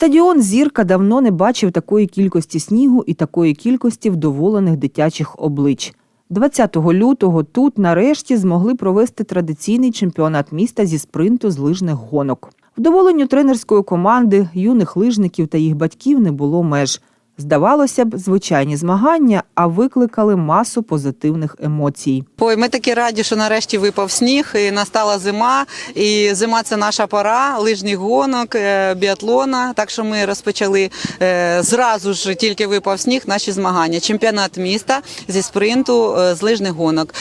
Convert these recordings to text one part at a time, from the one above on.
Стадіон Зірка давно не бачив такої кількості снігу і такої кількості вдоволених дитячих облич. 20 лютого тут нарешті змогли провести традиційний чемпіонат міста зі спринту з лижних гонок. Вдоволенню тренерської команди, юних лижників та їх батьків не було меж. Здавалося б, звичайні змагання, а викликали масу позитивних емоцій. Ой, ми такі раді, що нарешті випав сніг, і настала зима. І зима це наша пора лижних гонок, е, біатлона. Так що ми розпочали е, зразу ж, тільки випав сніг, наші змагання. Чемпіонат міста зі спринту е, з лижних гонок.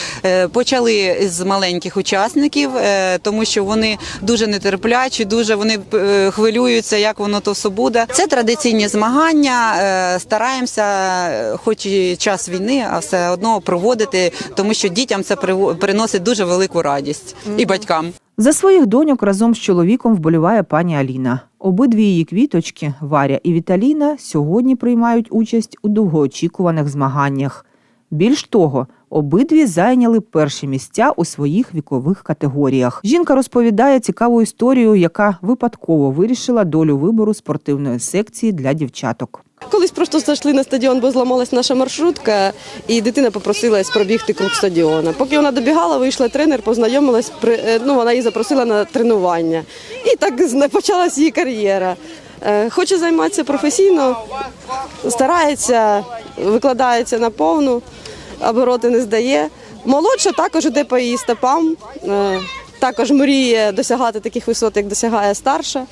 Почали з маленьких учасників, тому що вони дуже нетерплячі, дуже вони хвилюються, як воно то все буде. Це традиційні змагання. Стараємося, хоч і час війни, а все одно проводити, тому що дітям це приносить дуже велику радість і батькам. За своїх доньок разом з чоловіком вболіває пані Аліна. Обидві її квіточки, Варя і Віталіна, сьогодні приймають участь у довгоочікуваних змаганнях. Більш того, обидві зайняли перші місця у своїх вікових категоріях. Жінка розповідає цікаву історію, яка випадково вирішила долю вибору спортивної секції для дівчаток. Колись просто зайшли на стадіон, бо зламалась наша маршрутка, і дитина попросилась пробігти круг стадіона. Поки вона добігала, вийшла тренер, познайомилась, е, ну, вона її запросила на тренування. І так почалась її кар'єра. Е, Хоче займатися професійно, старається, викладається на повну, обороти не здає. Молодша також іде по її стопам, е, також мріє досягати таких висот, як досягає старша.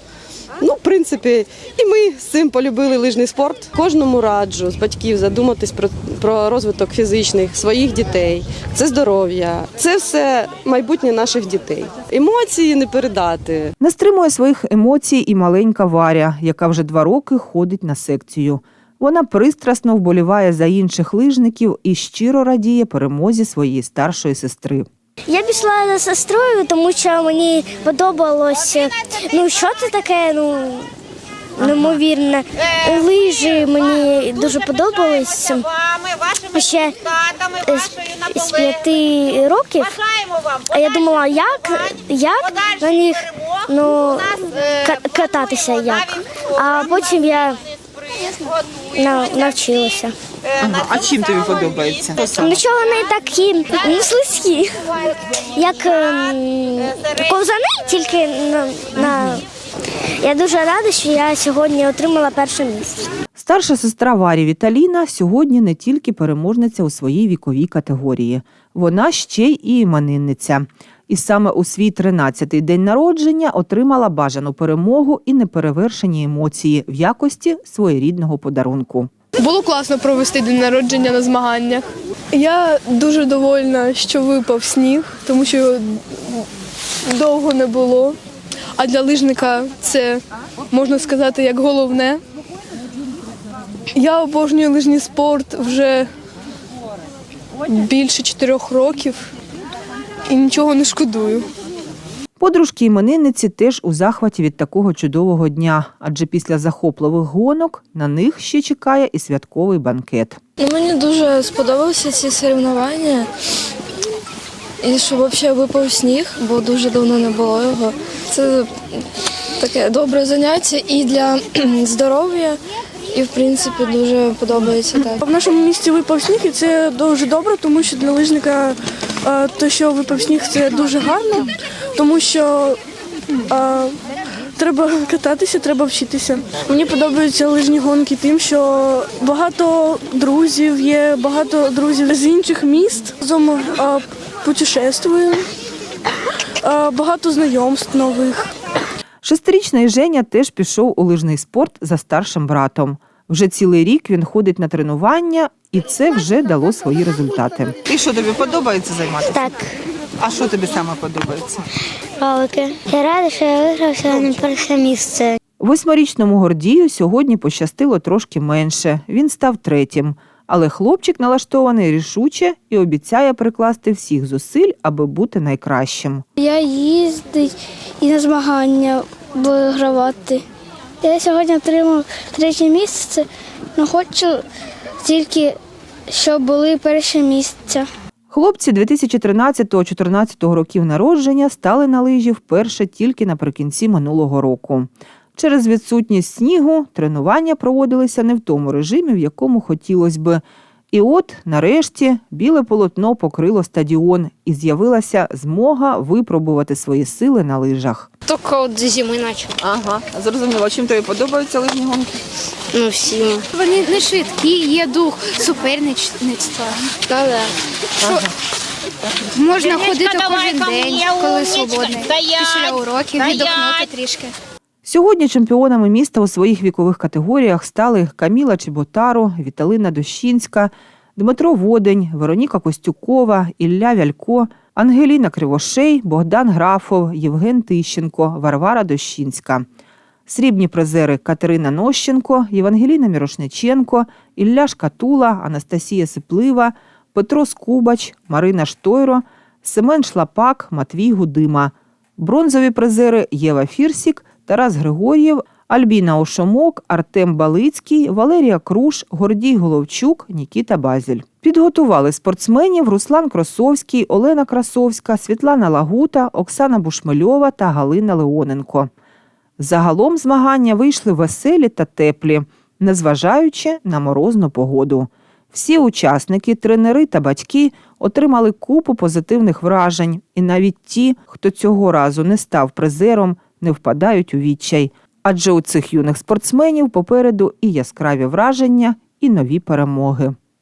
Ну, в принципі, і ми з цим полюбили лижний спорт. Кожному раджу з батьків задуматись про, про розвиток фізичних своїх дітей. Це здоров'я, це все майбутнє наших дітей. Емоції не передати. Не стримує своїх емоцій і маленька Варя, яка вже два роки ходить на секцію. Вона пристрасно вболіває за інших лижників і щиро радіє перемозі своєї старшої сестри. Я пішла за сестрою, тому що мені подобалося. Ну, що це таке? Ну неймовірне. Лижі мені дуже подобались. Ще з, п'яти років. А я думала, як, як на них ну, ка- кататися як. А потім я на- навчилася. Ага, а чим тобі подобається? Ну що вони такі ну, слизькі, як ем, ковзани, тільки на, на. Я дуже рада, що я сьогодні отримала перше місце. Старша сестра Варі Віталіна сьогодні не тільки переможниця у своїй віковій категорії, вона ще й і іменинниця. І саме у свій 13-й день народження отримала бажану перемогу і неперевершені емоції в якості своєрідного подарунку. Було класно провести день народження на змаганнях. Я дуже довольна, що випав сніг, тому що його довго не було. А для лижника це можна сказати як головне. Я обожнюю лижний спорт вже більше чотирьох років і нічого не шкодую. Подружки іменинниці теж у захваті від такого чудового дня, адже після захопливих гонок на них ще чекає і святковий банкет. Ну, мені дуже сподобалися ці соревнування. І що взагалі випав сніг, бо дуже давно не було його. Це таке добре заняття і для здоров'я, і в принципі дуже подобається так. В нашому місті випав сніг, і це дуже добре, тому що для лижника те, що випав сніг, це дуже гарно, тому що е, треба кататися, треба вчитися. Мені подобаються лижні гонки тим, що багато друзів є, багато друзів з інших міст. Разом е, путешествуємо, е, багато знайомств нових. Шестирічний Женя теж пішов у лижний спорт за старшим братом. Вже цілий рік він ходить на тренування, і це вже дало свої результати. І що тобі подобається займатися? Так, А що тобі саме подобається? ролики. Я рада, що я виграв сьогодні перше місце. Восьмирічному Гордію сьогодні пощастило трошки менше. Він став третім. Але хлопчик налаштований рішуче і обіцяє прикласти всіх зусиль, аби бути найкращим. Я їздить і на змагання вигравати. Я сьогодні отримав третє місце, але хочу тільки, щоб були перші місця. Хлопці 2013-2014 років народження стали на лижі вперше тільки наприкінці минулого року. Через відсутність снігу тренування проводилися не в тому режимі, в якому хотілося би. І от, нарешті, біле полотно покрило стадіон, і з'явилася змога випробувати свої сили на лижах. Только от зимы начал. Ага, зрозуміло. Чим тобі подобаються лижні гонки? Ну, всім. Вони не швидкі, є дух суперництва. Да-да. Можна ходити кожен день, коли свободний. Після уроків віддохнути трішки. Сьогодні чемпіонами міста у своїх вікових категоріях стали Каміла Чеботаро, Віталина Дощинська, Дмитро Водень, Вероніка Костюкова, Ілля Вялько, Ангеліна Кривошей, Богдан Графов, Євген Тищенко, Варвара Дощинська. Срібні призери Катерина Нощенко, Євангеліна Мірошниченко, Ілля Шкатула, Анастасія Сиплива, Петро Скубач, Марина Штойро, Семен Шлапак, Матвій Гудима. Бронзові призери Єва Фірсік, Тарас Григор'єв, Альбіна Ошомок, Артем Балицький, Валерія Круш, Гордій Головчук, Нікіта Базіль. Підготували спортсменів Руслан Кросовський, Олена Красовська, Світлана Лагута, Оксана Бушмельова та Галина Леоненко. Загалом змагання вийшли веселі та теплі, незважаючи на морозну погоду. Всі учасники, тренери та батьки отримали купу позитивних вражень, і навіть ті, хто цього разу не став призером, не впадають у відчай. Адже у цих юних спортсменів попереду і яскраві враження, і нові перемоги.